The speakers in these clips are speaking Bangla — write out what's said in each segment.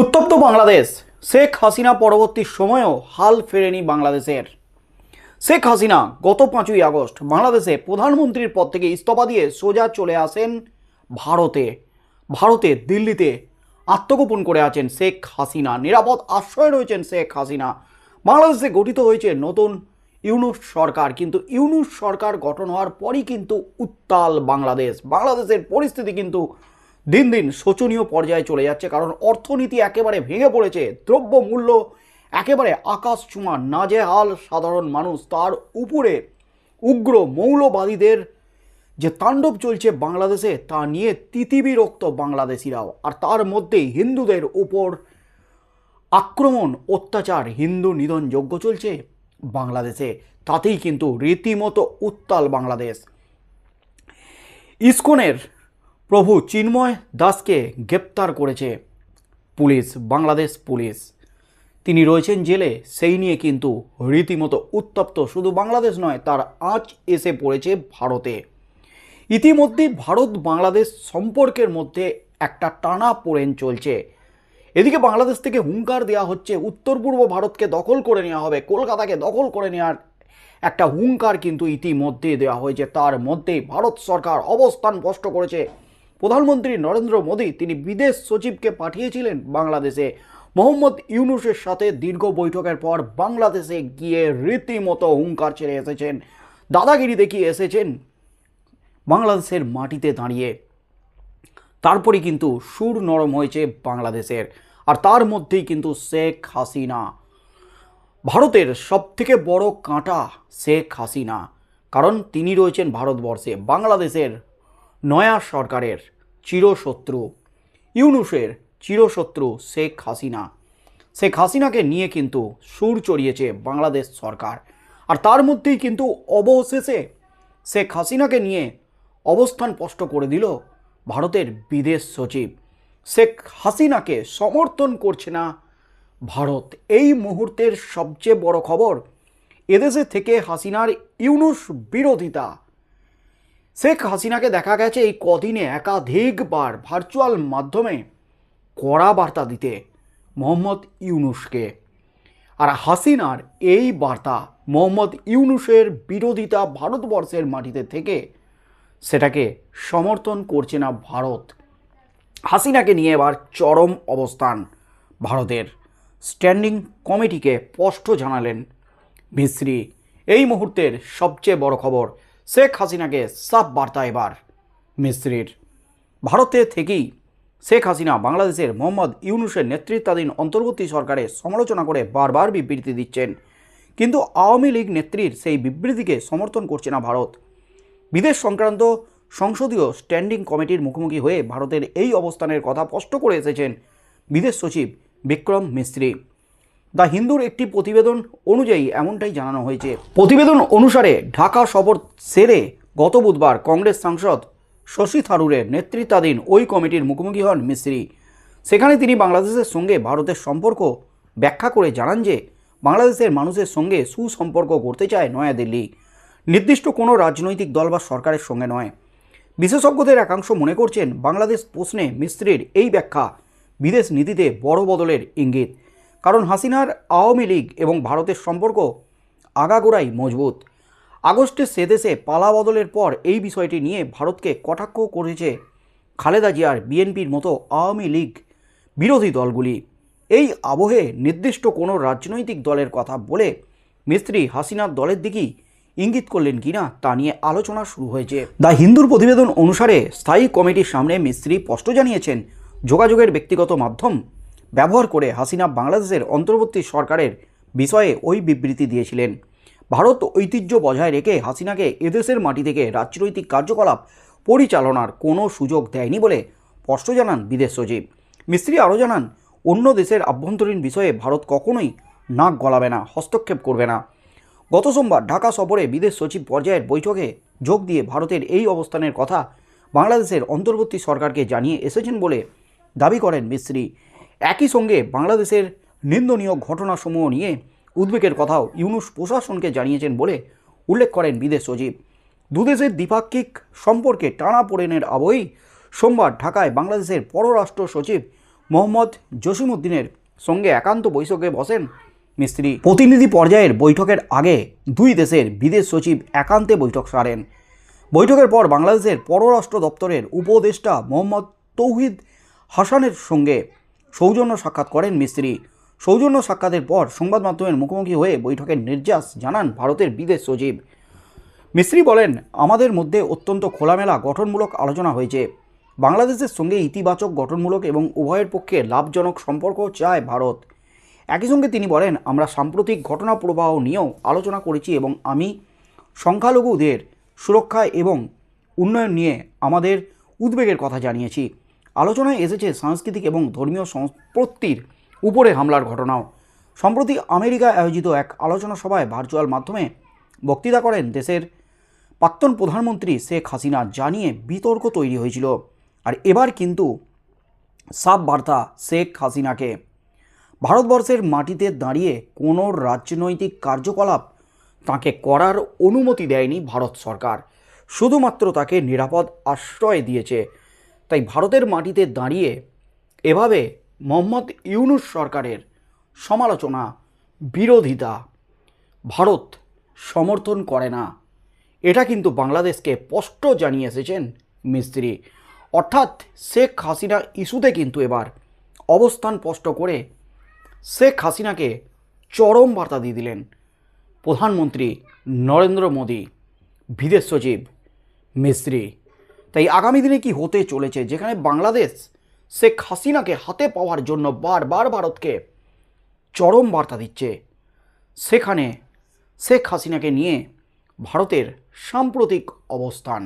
উত্তপ্ত বাংলাদেশ। শেখ হাসিনা পরবর্তী সময়েও হাল ফেরেনি বাংলাদেশের। শেখ হাসিনা গত পাঁচই আগস্ট বাংলাদেশে প্রধানমন্ত্রীর পদ থেকে ইস্তফা দিয়ে সোজা চলে আসেন ভারতে। ভারতে দিল্লিতে আত্মগোপন করে আছেন শেখ হাসিনা। নিরাপদ আশ্রয়ে রয়েছেন শেখ হাসিনা। বাংলাদেশে গঠিত হয়েছে নতুন ইউনুস সরকার। কিন্তু ইউনুস সরকার গঠন হওয়ার পরই কিন্তু উত্তাল বাংলাদেশ। বাংলাদেশের পরিস্থিতি কিন্তু দিন দিন শোচনীয় পর্যায়ে চলে যাচ্ছে, কারণ অর্থনীতি একেবারে ভেঙে পড়েছে দ্রব্য মূল্য একেবারে আকাশ ছোঁয়া, নাজেহাল সাধারণ মানুষ। তার উপরে উগ্র মৌলবাদীদের যে তাণ্ডব চলছে বাংলাদেশে, তা নিয়ে তিতিবিরক্ত বাংলাদেশিরাও। আর তার মধ্যেই হিন্দুদের উপর আক্রমণ, অত্যাচার, হিন্দু নিধন যজ্ঞ চলছে বাংলাদেশে। তাতেই কিন্তু রীতিমতো উত্তাল বাংলাদেশ। ইসকনের প্রভু চিন্ময় দাসকে গ্রেপ্তার করেছে। Police, Bangladesh police. তিনি রয়েছেন জেলে, সেই নিয়ে কিন্তু রীতিমতো উত্তপ্ত। শুধু বাংলাদেশ নয়, তার আঁচ এসে পড়েছে ভারতে। ইতিমধ্যেই ভারত, বাংলাদেশ সম্পর্কের মধ্যে একটা টানা পোড়েন চলছে। এদিকে বাংলাদেশ থেকে হুঙ্কার দেওয়া হচ্ছে, উত্তর পূর্ব ভারতকে দখল করে নেওয়া হবে, কলকাতাকে দখল করে নেওয়ার একটা হুঙ্কার কিন্তু ইতিমধ্যে দেওয়া হয়েছে। তার মধ্যেই ভারত সরকার অবস্থান স্পষ্ট করেছে। প্রধানমন্ত্রী নরেন্দ্র মোদী তিনি বিদেশ সচিবকে পাঠিয়েছিলেন বাংলাদেশে। মোহাম্মদ ইউনুসের সাথে দীর্ঘ বৈঠকের পর বাংলাদেশে গিয়ে রীতিমতো হুঙ্কার ছেড়ে এসেছেন। দাদাগিরি দেখিয়ে এসেছেন বাংলাদেশের মাটিতে দাঁড়িয়ে। তারপরে কিন্তু সুর নরম হয়েছে বাংলাদেশের, আর তার মধ্যেই কিন্তু শেখ হাসিনা। ভারতের সবথেকে বড় কাঁটা শেখ হাসিনা, কারণ তিনি রয়েছেন ভারতবর্ষে। বাংলাদেশের নয়া সরকারের চিরশত্রু। ইউনুসের চিরশত্রু শেখ হাসিনা। শেখ হাসিনাকে নিয়ে কিন্তু সুর চড়িয়েছে বাংলাদেশ সরকার। আর তার মধ্যেই কিন্তু অবশেষে শেখ হাসিনাকে নিয়ে অবস্থান স্পষ্ট করে দিল ভারতের বিদেশ সচিব। শেখ হাসিনাকে সমর্থন করছে না ভারত। এই মুহূর্তের সবচেয়ে বড় খবর, এদেশে থেকে হাসিনার ইউনুস বিরোধিতা। শেখ হাসিনাকে দেখা গেছে এই কদিনে একাধিকবার ভার্চুয়াল মাধ্যমে কড়া বার্তা দিতে, মোহাম্মদ ইউনুসকে। আর হাসিনার এই বার্তা মোহাম্মদ ইউনুসের বিরোধিতা ভারতবর্ষের মাটিতে থেকে সেটাকে সমর্থন করছে না ভারত। হাসিনাকে নিয়ে এবার চরম অবস্থান ভারতের। স্ট্যান্ডিং কমিটিকে স্পষ্ট জানালেন মিস্ত্রি। এই মুহূর্তের সবচেয়ে বড় খবর শেখ হাসিনাকে সাফ বার্তা এবার। মিস্ত্রির। ভারতে থেকেই শেখ হাসিনা বাংলাদেশের মোহাম্মদ ইউনুসের নেতৃত্বাধীন অন্তর্বর্তী সরকারের সমালোচনা করে বারবার বিবৃতি দিচ্ছেন। কিন্তু আওয়ামী লীগ নেত্রীর সেই বিবৃতিকে সমর্থন করছে না ভারত। বিদেশ সংক্রান্ত সংসদীয় স্ট্যান্ডিং কমিটির মুখোমুখি হয়ে ভারতের এই অবস্থানের কথা স্পষ্ট করে এসেছেন বিদেশ সচিব বিক্রম মিস্ত্রি। দ্য হিন্দুর একটি প্রতিবেদন অনুযায়ী এমনটাই জানানো হয়েছে। প্রতিবেদন অনুসারে ঢাকা সফর সেরে গত বুধবার কংগ্রেস সাংসদ শশী থারুরের নেতৃত্বাধীন ওই কমিটির মুখোমুখি হন মিস্ত্রি। সেখানে তিনি বাংলাদেশের সঙ্গে ভারতের সম্পর্ক ব্যাখ্যা করে জানান যে, বাংলাদেশের মানুষের সঙ্গে সুসম্পর্ক করতে চায় নয়াদিল্লি। নির্দিষ্ট কোনো রাজনৈতিক দল বা সরকারের সঙ্গে নয়। বিশেষজ্ঞদের একাংশ মনে করছেন, বাংলাদেশ প্রশ্নে মিস্ত্রির এই ব্যাখ্যা বিদেশ নীতিতে বড় বদলের ইঙ্গিত। কারণ হাসিনার আওয়ামী লীগ এবং ভারতের সম্পর্ক আগাগোড়াই মজবুত। আগস্টে সেদেশে পালা বদলের পর এই বিষয়টি নিয়ে ভারতকে কটাক্ষ করেছে খালেদা জিয়ার বিএনপির মতো আওয়ামী লীগ বিরোধী দলগুলি। এই আবহে নির্দিষ্ট কোনো রাজনৈতিক দলের কথা বলে মিস্ত্রি হাসিনার দলের দিকেই ইঙ্গিত করলেন কিনা তা নিয়ে আলোচনা শুরু হয়েছে। দ্য হিন্দুর প্রতিবেদন অনুসারে স্থায়ী কমিটির সামনে মিস্ত্রি স্পষ্ট জানিয়েছেন, যোগাযোগের ব্যক্তিগত মাধ্যম ব্যবহার করে হাসিনা বাংলাদেশের অন্তর্বর্তী সরকারের বিষয়ে ওই বিবৃতি দিয়েছিলেন। ভারত ঐতিহ্য বজায় রেখে হাসিনাকে এদেশের মাটি থেকে রাজনৈতিক কার্যকলাপ পরিচালনার কোনো সুযোগ দেয়নি বলে স্পষ্ট জানান বিদেশ সচিব। মিস্ত্রি আরও জানান, অন্য দেশের আভ্যন্তরীণ বিষয়ে ভারত কখনোই নাক গলাবে না, হস্তক্ষেপ করবে না। গত সোমবার ঢাকা সফরে বিদেশ সচিব পর্যায়ের বৈঠকে যোগ দিয়ে ভারতের এই অবস্থানের কথা বাংলাদেশের অন্তর্বর্তী সরকারকে জানিয়ে এসেছেন বলে দাবি করেন মিস্ত্রি। একই সঙ্গে বাংলাদেশের নিন্দনীয় ঘটনাসমূহ নিয়ে উদ্বেগের কথাও ইউনুস প্রশাসনকে জানিয়েছেন বলে উল্লেখ করেন বিদেশ সচিব। দুদেশের দ্বিপাক্ষিক সম্পর্কে টানা পোড়েনের আবহেই সোমবার ঢাকায় বাংলাদেশের পররাষ্ট্র সচিব মোহাম্মদ জসিমউদ্দিনের সঙ্গে একান্ত বৈঠকে বসেন মিস্ত্রি। প্রতিনিধি পর্যায়ের বৈঠকের আগে দুই দেশের বিদেশ সচিব একান্তে বৈঠক সারেন। বৈঠকের পর বাংলাদেশের পররাষ্ট্র দপ্তরের উপদেষ্টা মোহাম্মদ তৌহিদ হাসানের সঙ্গে সৌজন্য সাক্ষাৎ করেন মিস্ত্রি। সৌজন্য সাক্ষাতের পর সংবাদ মাধ্যমের মুখোমুখি হয়ে বৈঠকের নির্যাস জানান ভারতের বিদেশ সচিব। মিস্ত্রি বলেন, আমাদের মধ্যে অত্যন্ত খোলামেলা গঠনমূলক আলোচনা হয়েছে। বাংলাদেশের সঙ্গে ইতিবাচক গঠনমূলক এবং উভয়ের পক্ষে লাভজনক সম্পর্ক চায় ভারত। একই সঙ্গে তিনি বলেন, আমরা সাম্প্রতিক ঘটনা প্রবাহ নিয়েও আলোচনা করেছি এবং আমি সংখ্যালঘুদের সুরক্ষা এবং উন্নয়ন নিয়ে আমাদের উদ্বেগের কথা জানিয়েছি। আলোচনায় এসেছে সাংস্কৃতিক এবং ধর্মীয় সম্পত্তির উপরে হামলার ঘটনাও। সম্প্রতি আমেরিকায় আয়োজিত এক আলোচনা সভায় ভার্চুয়াল মাধ্যমে বক্তৃতা করেন দেশের প্রাক্তন প্রধানমন্ত্রী শেখ হাসিনা জানিয়ে বিতর্ক তৈরি হয়েছিল। আর এবার কিন্তু সাব বার্তা শেখ হাসিনাকে। ভারতবর্ষের মাটিতে দাঁড়িয়ে কোনো রাজনৈতিক কার্যকলাপ তাকে করার অনুমতি দেয়নি ভারত সরকার। শুধুমাত্র তাকে নিরাপদ আশ্রয় দিয়েছে তাই ভারতের মাটিতে দাঁড়িয়ে এভাবে মোহাম্মদ ইউনুস সরকারের সমালোচনা বিরোধিতা ভারত সমর্থন করে না। এটা কিন্তু বাংলাদেশকে স্পষ্ট জানিয়ে এসেছেন মিস্ত্রি। অর্থাৎ শেখ হাসিনা ইস্যুতে কিন্তু এবার অবস্থান স্পষ্ট করে শেখ হাসিনাকে চরম বার্তা দিয়ে দিলেন প্রধানমন্ত্রী নরেন্দ্র মোদী, বিদেশ সচিব, মিস্ত্রি। তাই আগামী দিনে কি হতে চলেছে? যেখানে বাংলাদেশ শেখ হাসিনাকে হাতে পাওয়ার জন্য বারবার ভারতকে চরম বার্তা দিচ্ছে, সেখানে শেখ হাসিনাকে নিয়ে ভারতের সাম্প্রতিক অবস্থান।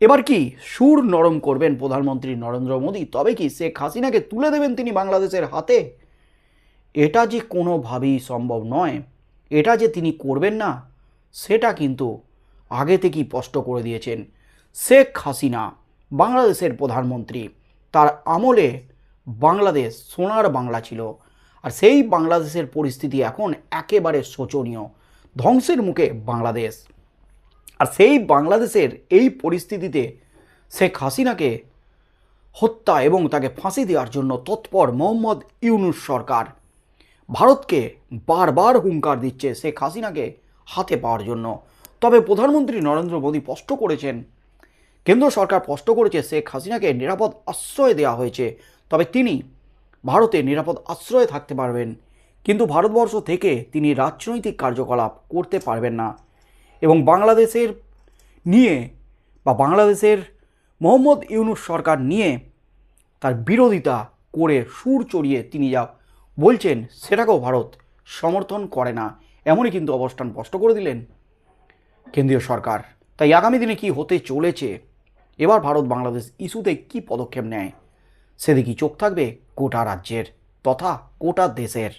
এবার কি সুর নরম করবেন প্রধানমন্ত্রী নরেন্দ্র মোদী? তবে কি শেখ হাসিনাকে তুলে দেবেন তিনি বাংলাদেশের হাতে? এটা যে কোনোভাবেই সম্ভব নয়। এটা যে তিনি করবেন না, সেটা কিন্তু আগে থেকেই স্পষ্ট করে দিয়েছেন। শেখ হাসিনা, বাংলাদেশের প্রধানমন্ত্রী। তার আমলে বাংলাদেশ সোনার বাংলা ছিল। আর সেই বাংলাদেশের পরিস্থিতি এখন একেবারে শোচনীয়। ধ্বংসের মুখে বাংলাদেশ। আর সেই বাংলাদেশের এই পরিস্থিতিতে শেখ হাসিনাকে হত্যা এবং তাকে ফাঁসি দেওয়ার জন্য তৎপর মোহাম্মদ ইউনুস সরকার। ভারতকে বারবার হুঙ্কার দিচ্ছে শেখ হাসিনাকে হাতে পাওয়ার জন্য। তবে প্রধানমন্ত্রী নরেন্দ্র মোদী স্পষ্ট করেছেন কেন্দ্র সরকার স্পষ্ট করেছে শেখ হাসিনাকে নিরাপদ আশ্রয় দেওয়া হয়েছে। তবে তিনি ভারতে নিরাপদ আশ্রয়ে থাকতে পারবেন। কিন্তু ভারতবর্ষ থেকে তিনি রাজনৈতিক কার্যকলাপ করতে পারবেন না। এবং বাংলাদেশের নিয়ে বা বাংলাদেশের মোহাম্মদ ইউনুস সরকার নিয়ে তার বিরোধিতা করে সুর চড়িয়ে তিনি যা বলছেন, সেটাকেও ভারত সমর্থন করে না। এমনই কিন্তু অবস্থান স্পষ্ট করে দিলেন কেন্দ্রীয় সরকার। তাই আগামী দিনে কি হতে চলেছে? এবার ভারত বাংলাদেশ ইস্যুতে কি পদক্ষেপ নেয়? সেদিকেই চোখ থাকবে গোটা রাজ্যের তথা কোটা দেশের।